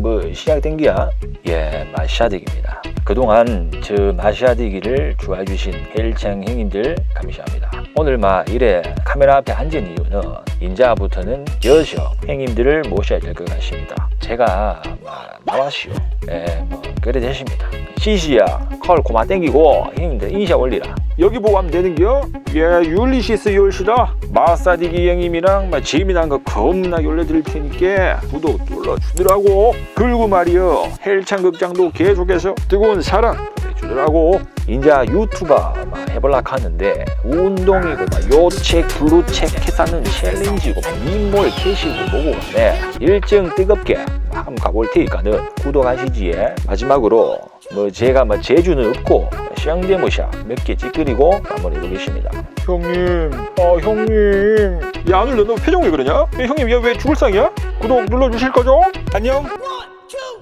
뭐 시작된기야? 예, 마샤딕입니다. 그동안 저 마샤딕이를 좋아해 주신 헬창 형님들 감사합니다. 오늘 마 이래 카메라 앞에 앉은 이유는 인자부터는 여셔 형님들을 모셔야 될 것 같습니다. 제가 마 나왔시오. 예, 뭐 그래 되십니다. 시시야, 컬 고마 땡기고 형님들 인샤 올리라. 여기 보고 하면 되는겨? 예, 율리시스 열시다. 마사디기 형님이랑 막 재미난 거 겁나게 올려드릴 테니까 구독 눌러주더라고. 그리고 말이여, 헬창 극장도 계속해서 뜨거운 사랑 보내주더라고. 인자 유튜버 막 해볼라 하는데 운동이고 막 요책 블루책 해사는 챌린지고 막 인몰 캐시고 뭐고 네 일정 뜨겁게 막 한번 가볼 테니까는 구독하시지에 마지막으로 뭐 제가 뭐 재주는 없고 샹데모샤 몇 개 찌끄리고 한번 해보겠습니다 형님 아 형님 야 오늘 너 표정 왜 그러냐? 형님 얘 왜 죽을 상이야? 구독 눌러주실 거죠? 안녕